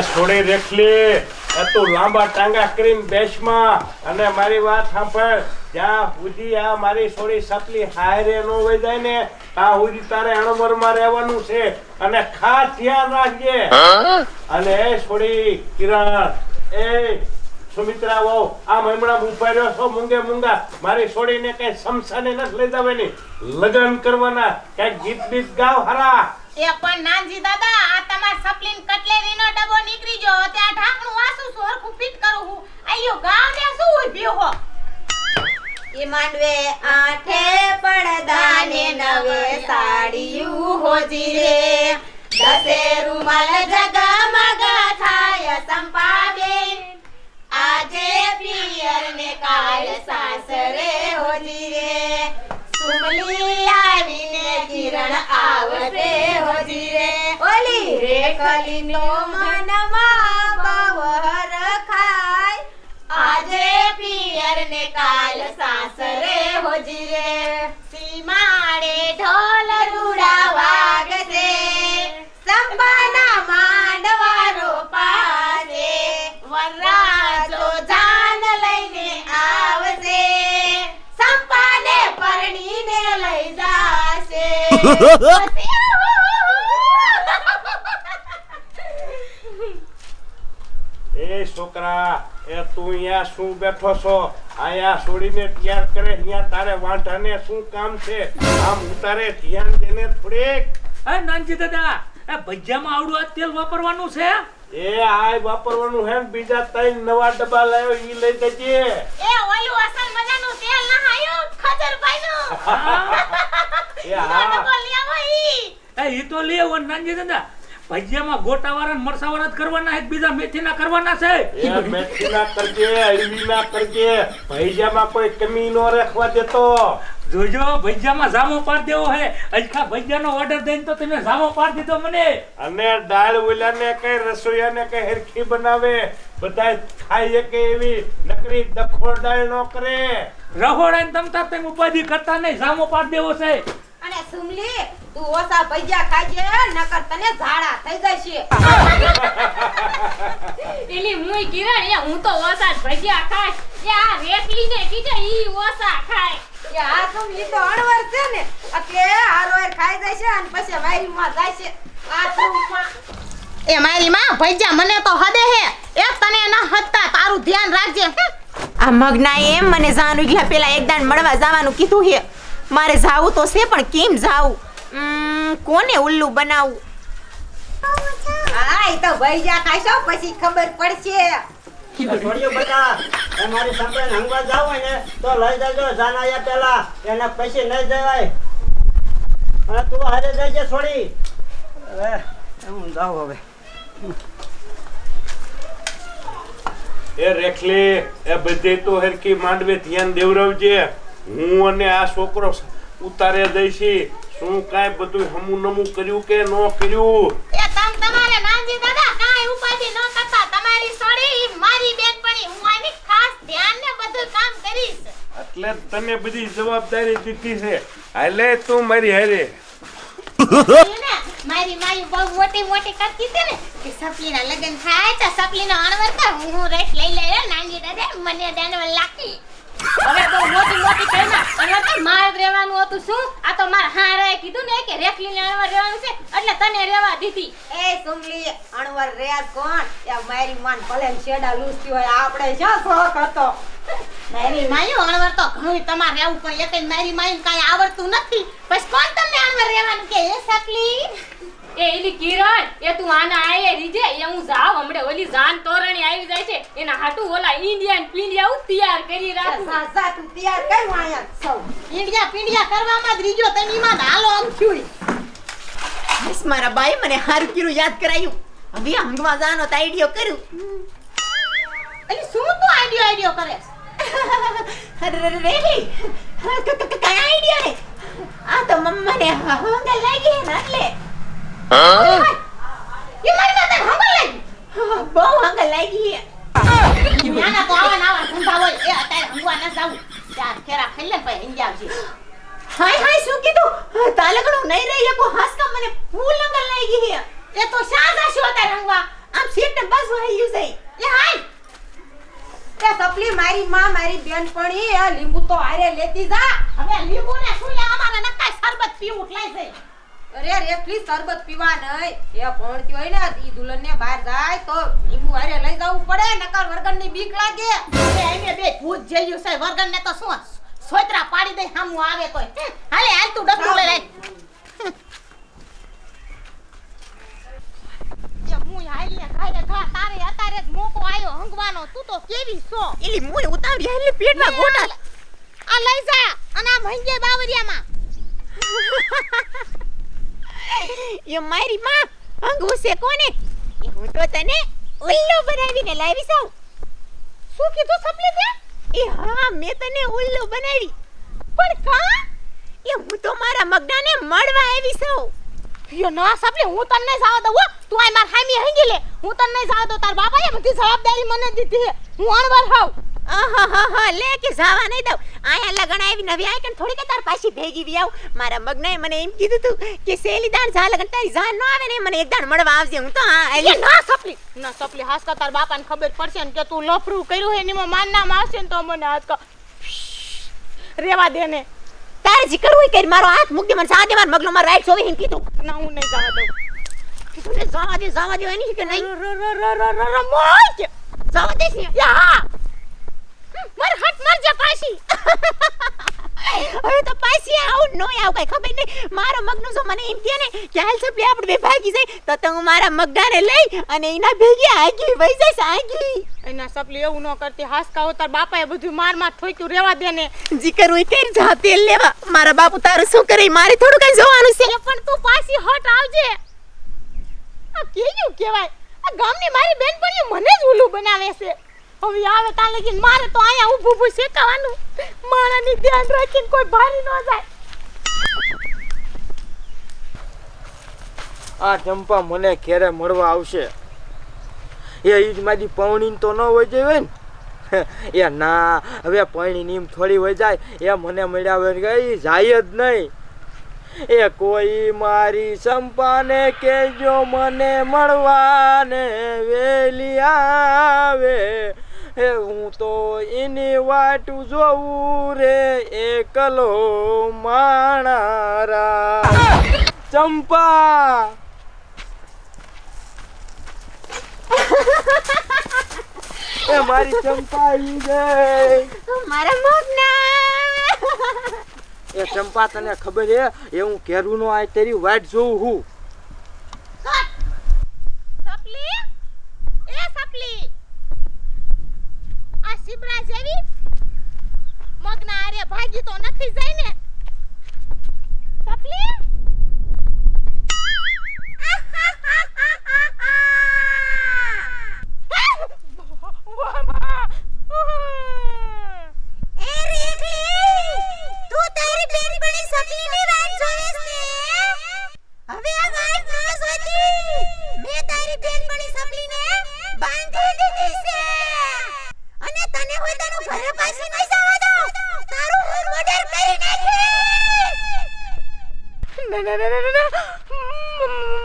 છોડી રેખલી તું લાંબા ટાંગા કરીને બેસમાં અને મારી વાત સાંભળ. જ્યાં સુધી આ મારી છોડી સપલી હાયરે નો વહી જાય ને, ત્યાં સુધી તારે અણવરમાં રહેવાનું છે. અને ખાસ ધ્યાન રાખજે. અને એ છોડી કિરણ, એ સુમિત્રા વો આમ હમણાં ઊભા રહ્યો છો. મૂંગે મૂંગા. મારી છોડીને કઈ સમસાને નથી લઈ જવાની. લગ્ન કરવાના. કઈ ગીત બીત ગાવ હરા. એ પણ નાનજી દાદા, આ તમાર સપ્લિન કટલેરીનો ડબ્બો નીકળી ગયો. ત્યાં ઢાંકણું વાસું છું ફિટ કરું હું આયો ગાવ ને શું ઉભ્યો હો? એ માંડવે આઠે પડદાને નવે સાડીયું હોજી રે. દસે રૂમાલ માગા થાય સંપાવે. આજે પિયર ને કાલ સાસરે હોજી રે. સુમલી આવીને કિરણ આવશે હોજી રે ઓલી? રે કલીનો મનમાં બવર ખાય. આજે પિયર ને કાલ સાસરે હોજી રે એ છોકરા એ તું અહીંયા શું બેઠો છો? અહીંયા છોડીને તૈયાર કરે અહીંયા તારે વાંઢાને શું કામ છે? આમ ઉતારે ધ્યાન દેને થોડીક. હે નાનજી દાદા એ ભજીયામાં આવડું આ તેલ વાપરવાનું છે? એ આય વાપરવાનું હે બીજા ત્રણ નવા ડબ્બા લાવ્યો ઈ લઈ દેજે એ ઓલું અસલ મજાનું તેલ ના આયો ખજરભાઈ નું એ હા ડબ્બો લઈ આવો ઈ. એ ઈ તો લે નાનજી દાદા. ભજીયામાં ગોટાવાળા ને મરસાવાળા જ કરવાના એક બીજા મેથીના કરવાના છે. એ કરજે અળવી કરજે. ભૈજામાં કોઈ કમી નો રાખવા દેતો. જોજો ભજીયામાં જામો પાડ દેવો હે અજખા ભજીયાનો ઓર્ડર દઈને તો તમે જામો પાડ દીધો મને. અને દાળ ઓલાને કઈ રસોઈયાને કઈ હરખી બનાવે. બધાય ખાઈ કે એવી નકરી દાળ નો કરે. રહોડા ને તમતા તેમ ઉપાધિ કરતા નહીં જામો પાડ દેવો છે. અને સુમલી તું ઓસા ભજીયા ખાજે નકર તને ઝાડા થઈ જશે. એલી મુઈ કિરણ એ હું તો ઓસા ભજીયા ખાઈશ. એ આ રેતલી ને કીજે ઈ ઓસા ખાય. એ આ સુમલી તો અણવર છે ને એટલે હારોર ખાઈ જાય છે અને પછી વાયરીમાં જાય છે આ સુમમાં એ મારી માં ભજીયા મને તો હદે હે. એ તને ના હદતા તારું ધ્યાન રાખજે. આ મગના એમ મને જાનુ ગયા પેલા એકદાન મળવા જવાનું કીધું છે મારે જાવું તો છે પણ કેમ જાવું? કોને ઉલ્લુ બનાવું? હા એ તો જા ખાશો પછી ખબર પડશે. છોડ્યો બેટા તમારી મારી સાથે હંગવા જાવ હોય ને તો લઈ જજો જાનાયા પેલા. એને પછી નહીં જવાય. અને તું હારે જજે છોડી. હવે હું જાઉં હવે. એ રેખલી એ બધે તો હરકી માંડવે ધ્યાન દેવરાવજે. હું અને આ છોકરો ઉતારે દઈશી. શું કાંઈ બધું હમું નમું કર્યું કે ન કર્યું? એ તમ તમારે નાનજી દાદા કાંઈ ઉપાધિ ન કરતા. તમારી સોડી મારી બેનપણી. હું આની ખાસ ધ્યાન ને બધું કામ કરીશ. એટલે તમે તને બધી જવાબદારી દીધી છે. હાલે તું મારી હારે. મારી માઈ બહુ મોટી મોટી કરતી હતી ને કે સપલીના લગ્ન થાય તો સપલીનો અણવર તો હું રેટ લઈ લઈ નાનજી દાદા મને દેનવર લાકી હવે બહુ મોટી મોટી કઈ ના અણવર તો મારે રહેવાનું હતું શું? આ તો મારા હારાએ કીધું ને કે રેખલીને અણવર રહેવાનું છે એટલે તને રહેવા દીધી. એ સુમલી અણવર રેસ કોણ? એ મારી માન ભલે શેડા લૂસતી હોય આપણે શું શોખ હતો? મારી માયું અણવર તો ઘણું તમારે રહેવું પણ એક મારી માયું કાંઈ આવડતું નથી. પછી કોણ તમને અણવર રહેવાનું કે એ સપલી એલી કિરણ એ તું આના આયે રીજે એ હું જાવ હમણે ઓલી જાન તોરણી આવી જાય છે. એના હાટુ ઓલા ઇન્ડિયન પિંડિયા હું તૈયાર કરી રાખું. સા સા તું તૈયાર કર વાયા સૌ ઇન્ડિયા પિંડિયા કરવામાં જ રીજો તને ઈમાં હાલો આમ થયું બસ મારા બાઈ મને હારું કીરું યાદ કરાયું. હવે હંગવા જાનો તો આઈડિયો કરું અલી શું તું આઈડિયો આઈડિયો કરે? છે? અરે રે રે રે કઈ આઈડિયો હે આ તો મમ્માને હંગા લાગી ને એટલે. એ મારી માથે હંગલ લાગી બહુ હંગા લાગી નાના તો આવા ને આવા ધંધા હોય એ અત્યારે હંગવા ન જાવું ચાર ખેરા ખાઈ લે પછી હિંજા આવશે હાય હાય શું કીધું તાલકડું નહીં રહી એકો હાસકા મને ફૂલ હંગા લાગી હે એ તો શા જાશું અત્યારે હંગવા આમ સીટ ને બસ વહી ગયું છે એ હાય તે સપલી મારી માં મારી બેનપણી એ લીંબુ તો હારે લેતી જા હવે લીંબુ ને શું લે અમારે નકાય શરબત પીવું ઉઠલાય છે અરે રેખલી શરબત પીવા નહીં એ ભણતી હોય ને ઈ દુલ્હન ને બહાર જાય તો લીંબુ હારે લઈ જવું પડે નકર વર્ગનની બીક લાગે. અરે એને બે ભૂત જેયું છે. વર્ગન ને તો શું સોતરા પાડી દે સામું આવે તો હે, હાલે હાલ તું ડબલું લઈ લે. ખાય ખા તારે અતારે જ મોકો આયો હંગવાનો. તું તો કેવી છો? એલી મુય ઉતાવળી હાલી પેટમાં ગોટા આ લઈ જા અને આ મહિંગે બાવરિયામાં એ મારી માં. અંગુ કોને? હું તો તને ઉલ્લો બનાવીને લાવી સાવ શું કીધું સપલે તે એ હા, મેં તને ઉલ્લુ બનાવી. પણ કા? એ હું તો મારા મગનાને મળવા આવી છું યો, ના સપલે હું તને જાવ દઉં, હો. તું આય માર ખામી હંગી લે. હું તને જાવ દઉં. તાર બાપાએ બધી જવાબદારી મને દીધી હું અણવર હાવ લે કે જાવા નહીં દઉં. આયા લગન આવી નવી આઈ કે થોડી કે તાર પાછી ભેગી વી આવ મારા મગનાએ મને એમ કીધું તું કે સેલી દાન જા લગન તારી જા ન આવે ને મને એક દાણ મળવા આવજે. હું તો હા એ ના સપલી ના સપલી હાસ કા તાર બાપાને ખબર પડશે ને કે તું લફરું કર્યું હે નીમાં માન ના આવશે ને તો મને હાથ કા રેવા દે ને. તારે જી કરવું કરી મારો હાથ મૂક મને સાદે માર મગનો માર રાઈટ સોવી એમ કીધું. ના હું નહીં જવા દઉં. કીધું ને જવા દે જવા દે એની કે નહીં ર ર ર ર ર મોય જાવા દે છે યા પાછી હવે તો પાછી આવું નો આવ કઈ ખબર નહીં. મારા મગનું જો મને એમ કે ને કે હાલ આપણે બે ભાગી જાય તો તો હું મારા મગડાને લઈ અને એના ભેગી આગી વઈ જઈશ આગી. એના સપલી એવું ન કરતી હાસ કા તાર બાપાએ બધું માર માર ઠોક્યું રેવા દે ને. જી કરી જા તેલ લેવા. મારા બાપુ તારું શું કરે? મારે થોડું કઈ જોવાનું છે. પણ તું પાછી હટ આવજે. આ કેયું કહેવાય? આ ગામની મારી બેન પણ મને જ ઉલ્લુ બનાવે છે. હવે આવે ત્યાં લગીન મારે તો અહીંયા ઊભું ઊભું શેકાવાનું. મારાની ધ્યાન રાખીને કોઈ ભારી ન જાય. આ ચંપા મને ઘેરે મળવા આવશે. એ ઈજ મારી પૌણી તો ન હોય જાય ને. એ ના, હવે પૌણી નીમ થોડી હોય જાય. એ મને મળ્યા હોય ગઈ જાય જ નહીં. એ કોઈ મારી ચંપાને કેજો મને મળવાને વેલી આવે. હું તો એની વાટું જોઉં રે એકલો માણારા. ચંપા! એ મારી ચંપા આવી ગઈ મારા મોગના. એ ચંપા તને ખબર છે એ હું કેરું નો આ તેરી વાટ જોઉં હું. સપલી? એ સપલી? શિબરા જેવી? મગના આરે ભાગી તો નથી જાય સપલી એ રેખલી તું તારી બેનપણી સપલીની વાત જોઈસ ને હવે આ વાત ન સોચી મેં તારી બેનપણી સપલીને બાંધી દીધી છે અને તને હોય તને ઘરે પાછી નહીં જવા દઉં તારું હું મર્ડર કરી નાખીશ ના ના ના ના ના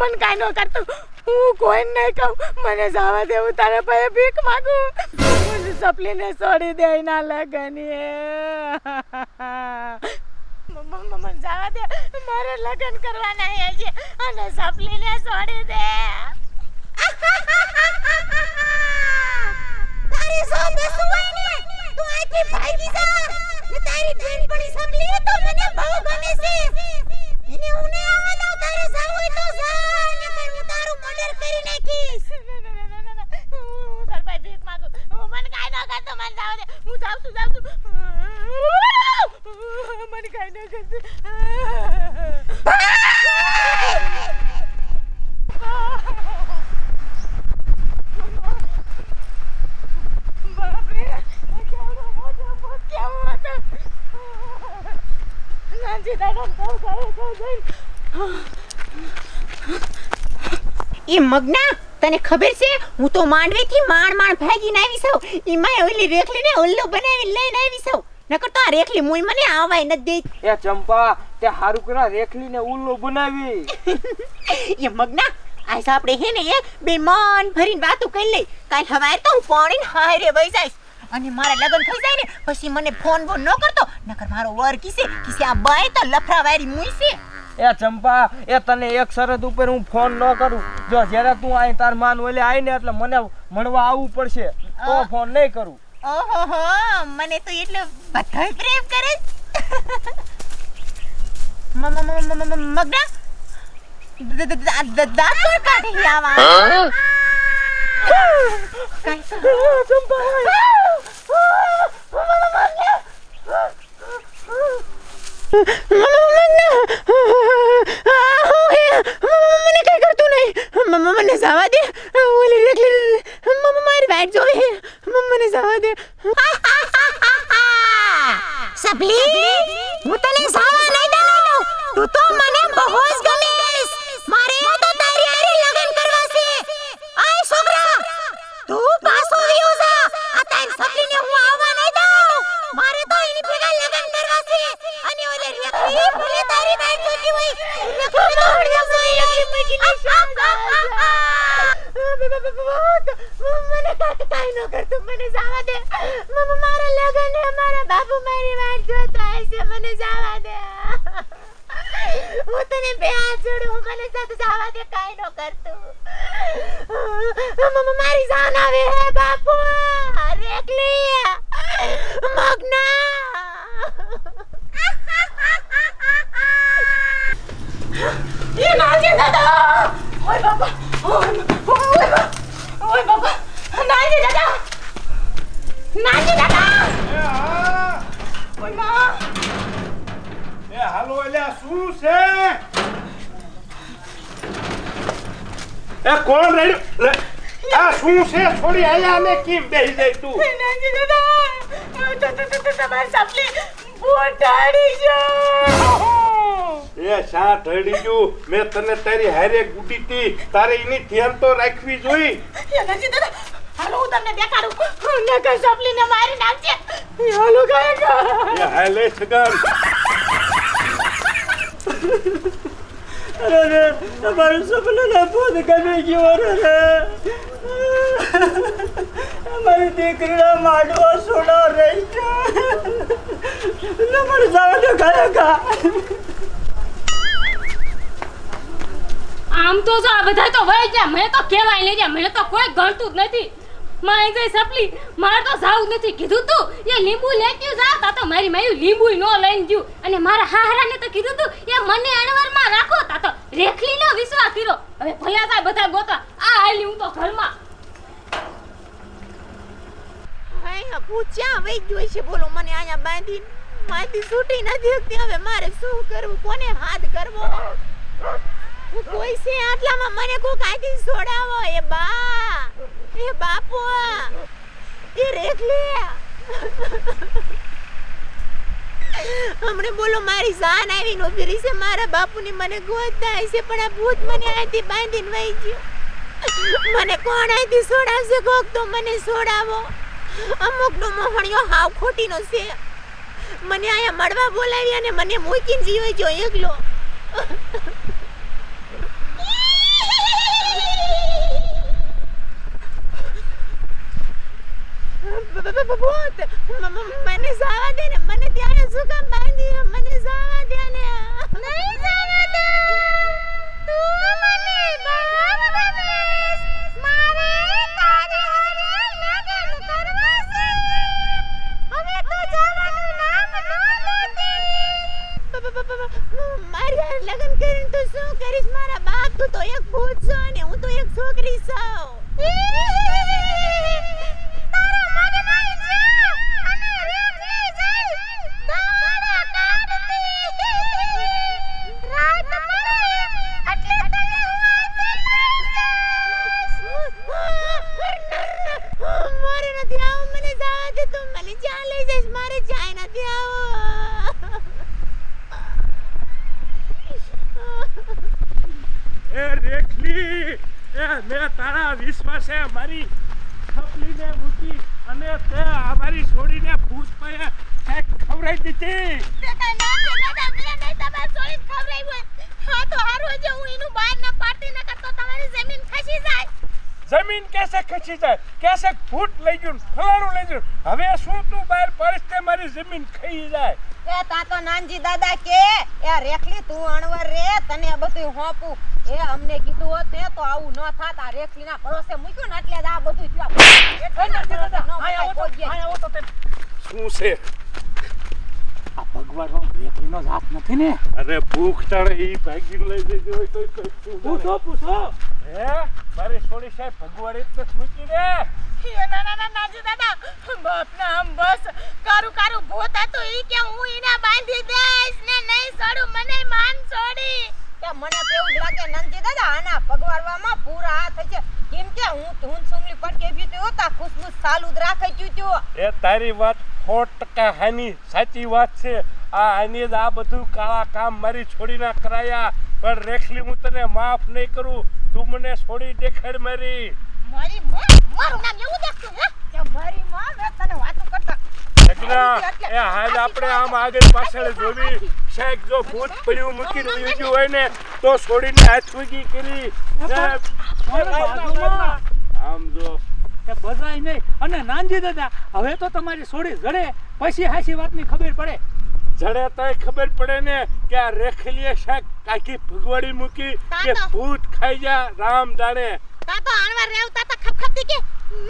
મન કાંઈ ન કરતું. હું કોઈ નહીં કહું. મને જવા દેવું તારા પાસે ભીખ માગું. સપલીને છોડી દે ના લગની જવા દે. મારે લગ્ન કરવાના છે અને સપલીને છોડી દે તો મને બહુ ગમે છે એને હું નહીં આવવા દઉં તારે જાવું હોય તો જા નકર હું તારું મર્ડર કરી નાખીશ હું તાર પાસે ભીખ માંગુ મને કાંઈ ન કરતો મને જવા દે હું જાઉં છું જાઉં છું મને કાંઈ ન કરતું બાપરે કેવડો મોટો ભૂત કેવો હતો નાનજી દાદા કહું કહું કહું જઈ એ મગના તને ખબર છે? હું તો માંડવેથી માણ માણ ભાગીને આવી છું એમાં ઓલી રેખલીને ઓલ્લો બનાવી લઈને આવી છું નકર તો આ રેખલી મુઈ મને આવાય ન દે એ ચંપા તે હારું કરા રેખલીને ઉલ્લો બનાવી? એ મગના આજ આપણે હે ને એ બે મન ભરીને વાતો કરી લઈ. કાલ હવારે તો હું પાણી હારે વહી જઈશ. અને મારા લગ્ન થઈ જાય ને પછી મને ફોન બોન ન કરતો. નકર મારો વર કિસે કિસે આ બાય તો લફરા વારી મુઈસે એ ચંપા એ તને એક શરત ઉપર હું ફોન ન કરું. જો જ્યારે તું અહીં તાર માન ઓલે આવીને એટલે મને મળવા આવવું પડશે તો ફોન નહીં કરું. ઓહો મને તો એટલો બધાય પ્રેમ કરે મગડા? દાંત કાઢી આવા. મને કઈ કરતું નહીં મને જવા દે ઓલી રેખલી મ- મારી વાઈટ જોવે મને જવા દે સપલી હું તને જવા નહીં દઉં તું તો મને બહુ જ ગમીશ મારે તો તારી હારે લગન કરવા છે આય છોકરા તું પાછો આવ્યો જા આ તારી સપલીને હું આવવા નહીં દઉં મારે તો એની ભેગા લગન કરવા છે અને ઓલે રેખલી ભલે તારી વાઈટ જોતી હોય રેખલી તો હળિયો જોઈએ મને કાંઈ કાંઈ ન કરતું મને જવા દે મમ્મા મારા લગન ને મારા બાપુ મારી વાત જોતા હશે મને જવા દે હું તને બે હાથ જોડું, હું મને સાથે જવા દે કાઈ ન કરતું. મમ્મા, મારી જાન આવે હે બાપુ. રેકલી મગના. એ નાજે દાદા ઓય બાપા, ઓય ઓય ઓય બાપા નાજે નાજે દાદા! ઓયમાં! એ હાલો અલ્યા શું છે? એ કોણ રેડ્યું આ શું છે? છોડી આયા ને કેમ બેહી જાય તું? નાજે દાદા! તો તો તો તમારી સાપલી બોટાડી છે. એ શા ઢળી ગયું? મેં તને તારી હારે ગુડી તી. તારે એની ધ્યાન તો રાખવી જોઈ. દાદા હાલો હું તમને દેખાડું નકર સાપલીને મારી નાખજે. હાલો એ અરે તમારું સપનું ના પોત ગમી ગયો રે અમારી દીકરીના માંડવો સોડા રહી નમર જવા કા આમ તો જો આ બધા તો વહી ગયા. મેં તો કહેવાય નહીં ગયા મને તો કોઈ ગણતું જ નથી. માય જાય સપલી? માર તો જાવું નથી. કીધું તું, એ લીંબુ લેતી જા. તા તો મારી માયું લીંબુ નો લઈને ગયું. અને મારા હાહરાને તો કીધું તું, એ મને અણવરમાં રાખો. તા તો રેખલીનો વિશ્વાસ કર્યો. હવે ભલે થાય બધા ગોતા. આ આલી હું તો ઘરમાં. અહીંયા પૂછ્યા વઈ ગયો છે? બોલો, મને અહીંયા બાંધી માંથી છૂટી નથી શકતી. હવે મારે શું કરવું? કોને હાથ કરવો? કોઈ છે આટલામાં? મને કોક આથી છોડાવો એ બા એ બાપુ એ હમણે બોલો, મારી જાન આવીને ઊભી રહી છે. મારા બાપુની મને ગોતતા છે, પણ આ ભૂત મને અહીંથી બાંધીને વહી ગયો. મને કોણ અહીંથી છોડાવશે કોક તો મને છોડાવો અમુકનો મોહણિયો હાવ ખોટીનો છે. મને અહીંયા મળવા બોલાવી અને મને મૂકીને જીવે ગયો એકલો. ભૂત મને જવા દે ને મને ત્યાં શું કામ બાંધી મને જવા દે ને. નહીં જવા દે. તું મને બાપ બનીશ મારે તારે હારે લગન કરવા છે. હવે તો જવાનું નામ ન લેતી મારી હારે લગન કરીને તું શું કરીશ? મારા બાપ તું તો એક ભૂત છો અને હું તો એક છોકરી છું તારા મગના જા અને રેખલી જઈ દોડા કાઢતી રાત પડે એટલે તને મારે નથી આવું મને જવા દે તું મને જઈશ મારે જ્યાં નથી આવું. એ રેખલી એ મેં તારા વિશ્વાસે મારી છપલીને મૂકી અને તે અમારી છોડીને ભૂત પે કંઈક ખવરાઈ દીધી. તે કઈ ના કે ના મેં નહીં તમારે છોડીને ખવરાઈ હોય. હા તો હારું જો હું એનું બહાર ના પાડતી નકર કરતો તમારી જમીન ખસી જાય. જમીન કેસે ખસી જાય? કેસે ફૂટ લઈ ગયું ફલાણું લઈ ગયું? હવે શું તું બહાર પડીશ તે મારી જમીન ખાઈ જાય? એ તા તો નાનજી દાદા કે એ રેખલી તું અણવર રે તને બધું હોપું. એ અમને કીધું હોત તે તો આવું ન થાત. આ રેખલીના પડોશે મૂક્યું ને એટલે આ બધું થયું. શું છે? આ ભગવાન રેખલીનો જ હાથ નથી ને? અરે ભૂખ તારે એ ભાગી લઈ જઈ હોય તો કઈ પૂછો પૂછો. હે? મારી છોડી સાહેબ ભગવાડે નથી મૂકી રે એ ના ના ના નાજી દાદા. બાપના આમ બસ. કારું કારું ભૂત હતું ઈ કે હું ઈના બાંધી દઈશ ને નહીં છોડું મને માન છોડી. કે મને તો એવું લાગે નાનજી દાદા આના પગવાડવામાં પૂરા હાથ છે. કેમ કે હું હું સુંગલી પડકે બી તો હોતા ખુશબુ ચાલુ જ રાખે છું એ તારી વાત સો ટકા હાની સાચી વાત છે. આ આની આ બધું કાળા કામ મારી છોડીના કરાયા. પણ રેખલી હું તને માફ નહીં કરું. તું મને છોડી ખેર મારી. મારી માં? મારું નામ એવું દેખતું હે? કે મારી માં મે તને વાતો કરતા. જગના એ હાલ આપણે આમ આગળ પાછળ જોવી. શેક જો ભૂત પડ્યું મૂકી વયું ગયું હોય ને તો છોડીને હાથ ફૂગી કરી. આમ જો. કે બધાય નહીં. અને નાનજી દાદા હવે તો તમારી સોડી જડે. પછી હાસી વાતની ખબર પડે. જડે તોય ખબર પડે ને કે આ રેખલીએ શાક કાકી ભગવાડી મૂકી કે ભૂત ખાઈ જા રામ જાણે. તા તો આણવા રેવ તા ખપખપતી કે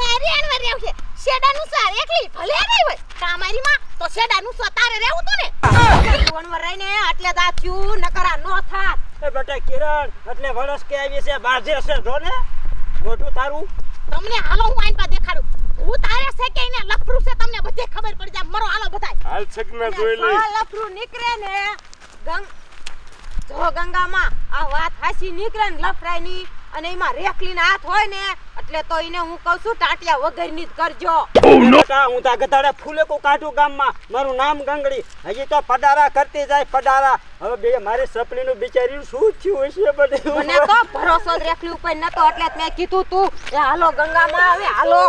મેરી આણવા રેવ છે. શેડાનું સાર એકલી ભલે રહી હોય. તામારી માં તો શેડાનું સો તારે રહેવું તું ને. આણવા રહીને આટલે આ થયું નો થાત. એ બેટા કિરણ એટલે વળસ કે આવી છે બાજે છે જો ને. મોટું તારું. તમને હાલો હું આઈન પા હું તારે છે કે એને લફરું છે તમને બધે ખબર પડી જાય. મરો હાલો બધાય. હાલ સગના જોઈ લઈ સો લફરું નીકળે ને ગંગ જો ગંગામાં આ વાત હાસી નીકળે ને લફરાયની અને એમાં રેખલીના હાથ હોય ને એટલે તો એને હું કહું છું ટાટિયા વગરની જ કરજો. હું તા ગધાડે ફૂલે કો કાઢું ગામમાં. મારું નામ ગંગડી. હજી તો પડારા કરતી જાય પડારા. હવે બે સપની નું બિચારીનું શું થયું હશે બધે? મને તો ભરોસો જ રેખલી ઉપર નતો એટલે મેં કીધું તું હાલો ગંગામાં આવે હાલો.